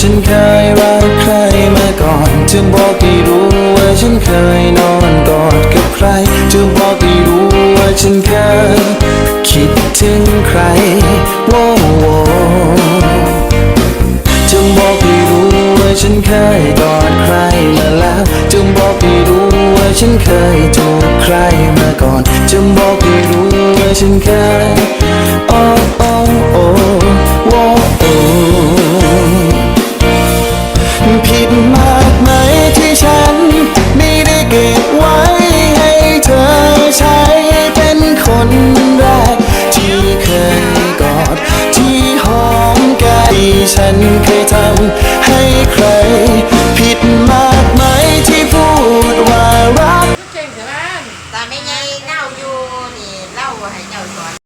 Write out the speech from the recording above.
ฉันเคยรักใครมาก่อนจะบอกให้รู้ว่าฉันเคยนอนกอดกับใครจะบอกให้รู้ว่าฉันเคยคิดถึงใครโว้โวจะบอกให้รู้ว่าฉันเคยกอดใครมาแล้วจะบอกให้รู้ว่าฉันเคยจูบใครมาก่อนจะบอกให้รู้ว่าฉันเคย ฉันเคยทำให้ใคร ผิดมากไหมที่พูดว่ารัก เก่งใช่ไหม แต่ไม่ไงเล่าอยู่นี่เล่าให้เจ้าสอน